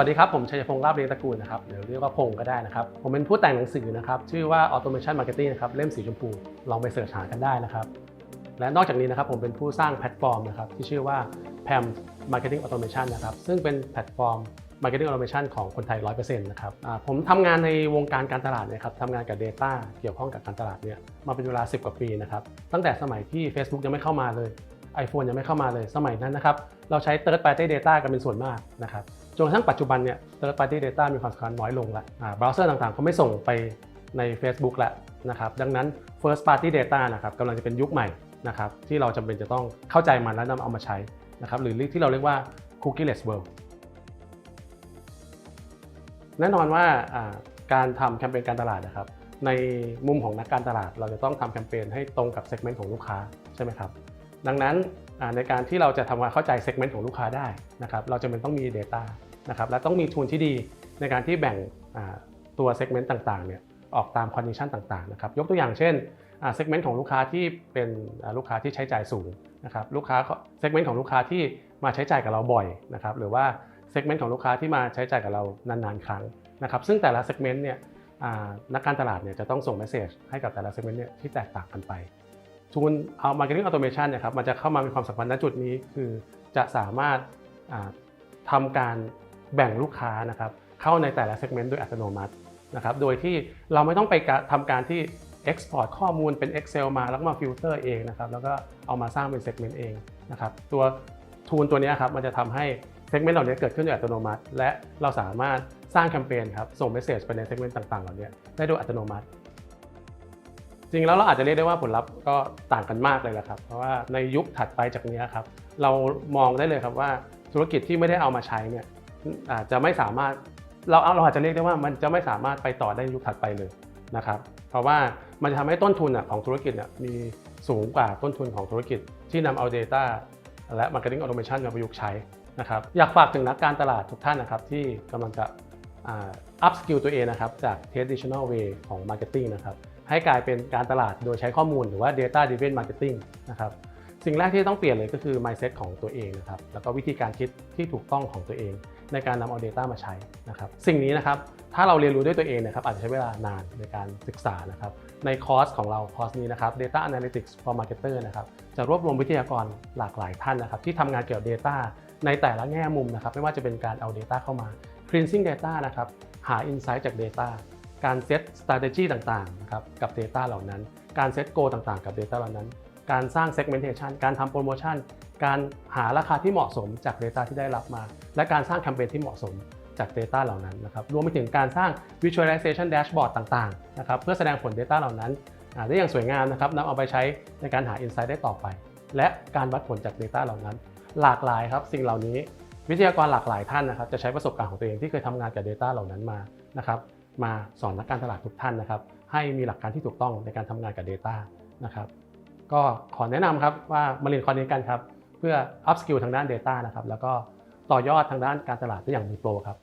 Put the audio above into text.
วัสดีครับ ผมชัยพงศ์ราบเรียงตระกูลนะครับหรือเรียกว่าพงศ์ก็ได้นะครับ ผมเป็นผู้แต่งหนังสือนะครับชื่อว่า Automation Marketing นะครับเล่มสีชมพูลองไปเสิร์ชหากันได้นะครับ และนอกจากนี้นะครับผมเป็นผู้สร้างแพลตฟอร์มนะครับที่ชื่อว่า PAM Marketing Automation นะครับซึ่งเป็นแพลตฟอร์ม Marketing Automation ของคนไทย 100%นะครับผมทำงานในวงการการตลาดนะครับทำงานกับ Data เกี่ยวข้องกับการตลาดเนี่ยมาเป็นเวลา 10 กว่าปีนะครับตั้งแต่สมัยที่ Facebook ยังไม่เข้ามาเลย iPhone ยังไม่เข้ามาเลยสมัยนั้นนะครับเราใช้ Third Party Data กันเป็นส่วนมากนะครับจนกระทั่งปัจจุบันเนี่ย Third Party Data มีความสำคัญน้อยลงละเบราว์เซอร์ต่างๆเขาไม่ส่งไปใน Facebook แล้วนะครับดังนั้น First Party Data นะครับกำลังจะเป็นยุคใหม่นะครับที่เราจำเป็นจะต้องเข้าใจมันและนำเอามาใช้นะครับหรือที่เราเรียกว่า Cookieless World แน่นอนว่าอ่าการทำแคมเปญการตลาดนะครับในมุมของนักการตลาด เราจะต้องทำแคมเปญให้ตรงกับเซกเมนต์ของลูกค้าใช่ไหมครับ ดังนั้นในการที่เราจะทำความเข้าใจเซกเมนต์ของลูกค้าได้นะครับเราจะเป็นต้องมี Data นะครับและต้องมีทูลที่ดีในการที่แบ่งตัวเซกเมนต์ต่างๆเนี่ยออกตามคอนดิชันต่างๆนะครับยกตัวอย่างเช่นเซกเมนต์ของลูกค้าที่เป็นลูกค้าที่ใช้จ่ายสูงนะครับลูกค้าเซกเมนต์ของลูกค้าที่มาใช้จ่ายกับเราบ่อยนะครับหรือว่าเซกเมนต์ของลูกค้าที่มาใช้จ่ายกับเรานานๆครั้งนะครับซึ่งแต่ละเซกเมนต์เนี่ยนักการตลาดเนี่ยจะต้องส่งเมสเซจให้กับแต่ละเซกเมนต์เนี่ยที่แตกต่างกันไป ทูลเอา Marketing Automation เนี่ยครับมันจะเข้ามามีความสำคัญณจุดนี้คือจะสามารถอ่าทำการแบ่งลูกค้านะครับเข้าในแต่ละเซกเมนต์โดยอัตโนมัตินะครับโดยที่เราไม่ต้องไปกะทำการที่ Export ข้อมูลเป็น Excel มาแล้วก็มาฟิลเตอร์เองนะครับแล้วก็เอามาสร้างเป็นเซกเมนต์เองนะครับตัวทูลตัวนี้ครับมันจะทำให้เซกเมนต์เหล่านี้เกิดขึ้นโดยอัตโนมัติ และเราสามารถสร้างแคมเปญครับส่งเมสเซจไปในเซกเมนต์ต่างๆ เหล่านี้ได้โดยอัตโนมัติ จริงแล้วเราอาจจะเรียกได้ว่าผลลัพธ์ก็ต่างกันมากเลยแหละครับ เพราะว่าในยุคถัดไปจากนี้ครับ เรามองได้เลยครับว่าธุรกิจที่ไม่ได้เอามาใช้เนี่ยอาจจะไม่สามารถเราเราอาจจะเรียกได้ว่ามันจะไม่สามารถไปต่อได้ในยุคถัดไปเลยนะครับ เพราะว่ามันจะทำให้ต้นทุนของธุรกิจมีสูงกว่าต้นทุนของธุรกิจที่นำเอา Data และ Marketing Automation มาประยุกต์ใช้นะครับ อยากฝากถึงนักการตลาดทุกท่านนะครับที่กำลังจะอัพสกิลตัวเองนะครับจาก traditional way ของ marketing นะครับ ให้กลายเป็นการตลาดโดยใช้ข้อมูลหรือว่า data driven marketing นะครับสิ่งแรกที่ต้องเปลี่ยนเลยก็คือ mindset ของตัวเองนะครับแล้วก็วิธีการคิดที่ถูกต้องของตัวเอง ในการนำเอา Data มาใช้นะครับสิ่งนี้นะครับถ้าเราเรียนรู้ด้วยตัวเองนะครับอาจจะใช้เวลานานในการศึกษานะครับในคอร์สของเราคอร์สนี้นะครับ Data Analytics for Marketer นะครับจะรวบรวมวิทยากรหลากหลายท่านนะครับที่ทำงานเกี่ยวกับ Data ในแต่ละแง่มุมนะครับไม่ว่าจะเป็นการเอา Data เข้ามา cleansing data นะครับหา insight จาก Data การเซต strategy ต่างๆนะครับกับ Data เหล่านั้น การเซต goal ต่างๆ กับ Data เหล่านั้น การสร้าง segmentation การทำโปรโมชั่น การหาราคาที่เหมาะสมจาก Data ที่ได้รับมา และการสร้างแคมเปญที่เหมาะสมจาก Data เหล่านั้นนะครับรวมไปถึงการสร้าง visualization dashboard ต่างๆนะครับเพื่อแสดงผล Data เหล่านั้นได้อย่างสวยงามนะครับนำเอาไปใช้ในการหา insight ได้ต่อไป และการวัดผลจาก Data เหล่านั้น หลากหลายครับสิ่งเหล่านี้วิทยากรหลากหลายท่านนะครับจะใช้ประสบการณ์ของตัวเองที่เคยทำงานกับ Data เหล่านั้นมานะครับ มาสอนนักการตลาดทุกท่านนะครับ ให้มีหลักการที่ถูกต้องในการทำงานกับ Data นะครับก็ขอแนะนำครับว่ามาเรียนคอร์สนี้กันครับ เพื่ออัพสกิลทางด้าน Data นะครับแล้วก็ต่อยอดทางด้านการตลาดได้อย่างมีโปรครับ